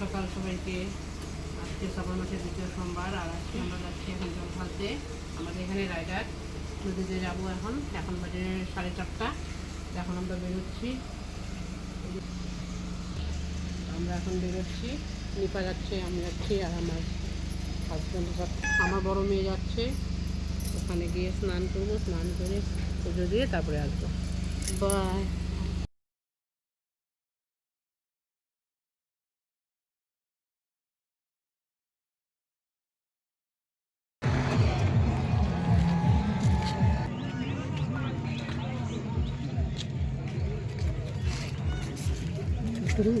সকাল সবাইকে। আজকে শ্রাবণ মাসের দ্বিতীয় সোমবার, আর আজকে আমরা যাচ্ছি এখন জল ঢালতে আমাদের এখানে রাইডার নদীতে যাব এখন। এখন বাজে সাড়ে চারটা। এখন আমরা বেরোচ্ছি। আমরা এখন বেরোচ্ছি। নিপা যাচ্ছে, আমি যাচ্ছি, আর আমার হাজব্যান্ড আমার বড় মেয়ে যাচ্ছে। ওখানে গিয়ে স্নান করব। স্নান করে পুজো দিয়ে তারপরে আসব। বাই करू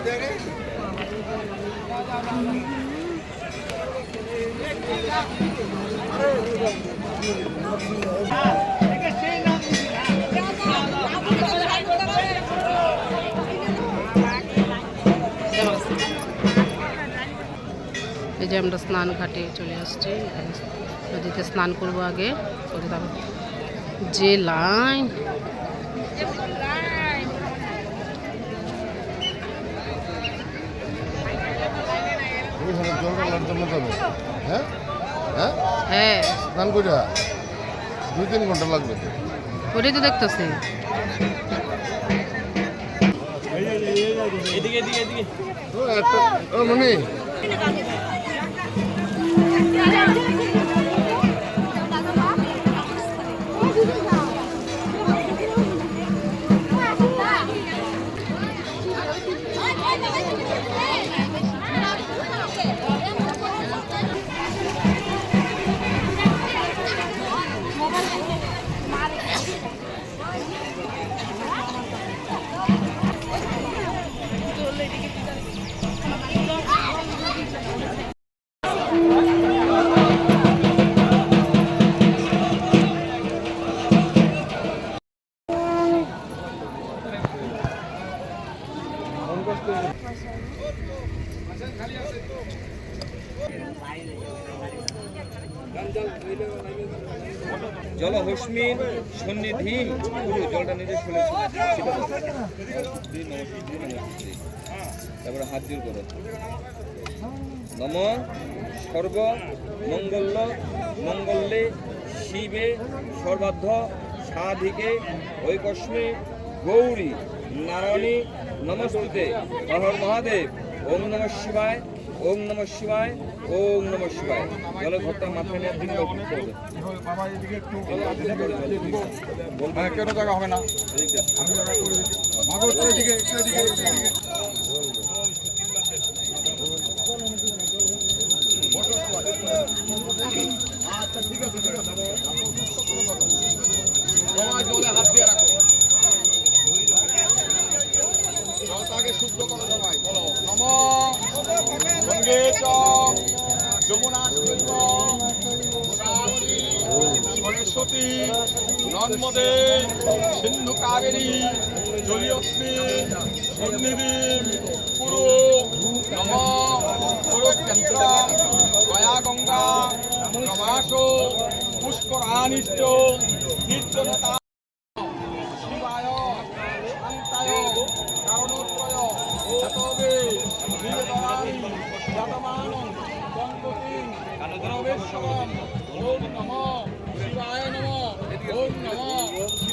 এই যে আমরা স্নান ঘাটে চলে আসছি। নদীতে স্নান করব আগে। যে লাইন। ওইখানে জল ঢালার জন্য যাবে। হ্যাঁ? হ্যাঁ? হ্যাঁ। স্নান করে দুই তিন ঘণ্টা লাগবে তো। ওটাই তো দেখতেছি। ও, একটা ও মনি। জলহস্মিন সন্নিধি পুরো জলটা নিজে শুনে। তারপরে হাত জোর করো নম সর্ব মঙ্গল মঙ্গলে শিবে সর্বাধ্য সাধিকে, ঐকস্মে, গৌরী, নারায়ণী, নমস্তুতে হর মহাদেব ওম নম শিবায় ওম নম শিবায় ওম নম শিবায়। বলে ঘরটা মাথায় নিয়ে দিন করে। বলবে কেন জায়গা হবে না? এদিকটা। মাগো একটু এদিকে। সরস্বতী নর্মদে সিন্ধু কাবেরী জলীয়স্মি, সন্নিধি, পুরো নম পুরোক্যন্ত গয়া গঙ্গা প্রবাস পুষ্করানিশ্চ কীর্তনতা শিবায় শিবায় নমঃ ওম নমঃ শিবায় নমঃ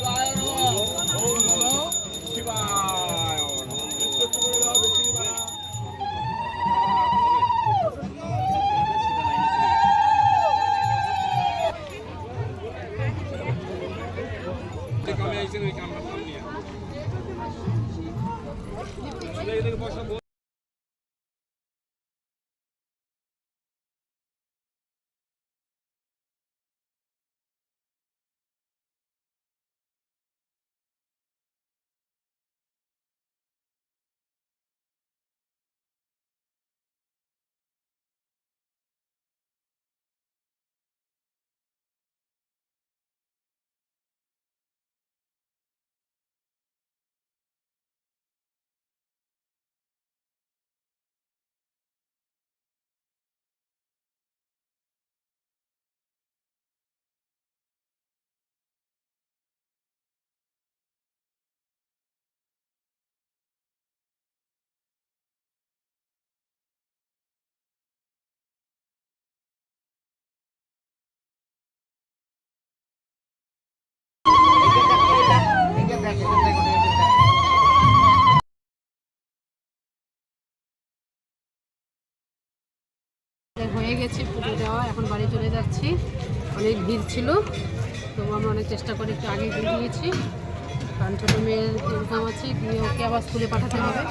গেছে পুজো দেওয়া, এখন বাড়ি চলে যাচ্ছি। অনেক ভিড় ছিল তবু আমরা অনেক চেষ্টা করে একটু আগে দিয়েছি কারণ ছোটো মেয়ের এক্সাম আছে দিয়ে ওকে আবার স্কুলে পাঠাতে হবে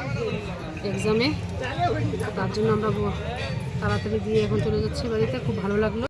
এক্সামে তার জন্য আমরা তাড়াতাড়ি দিয়ে এখন চলে যাচ্ছি বাড়িতে, খুব ভালো লাগল।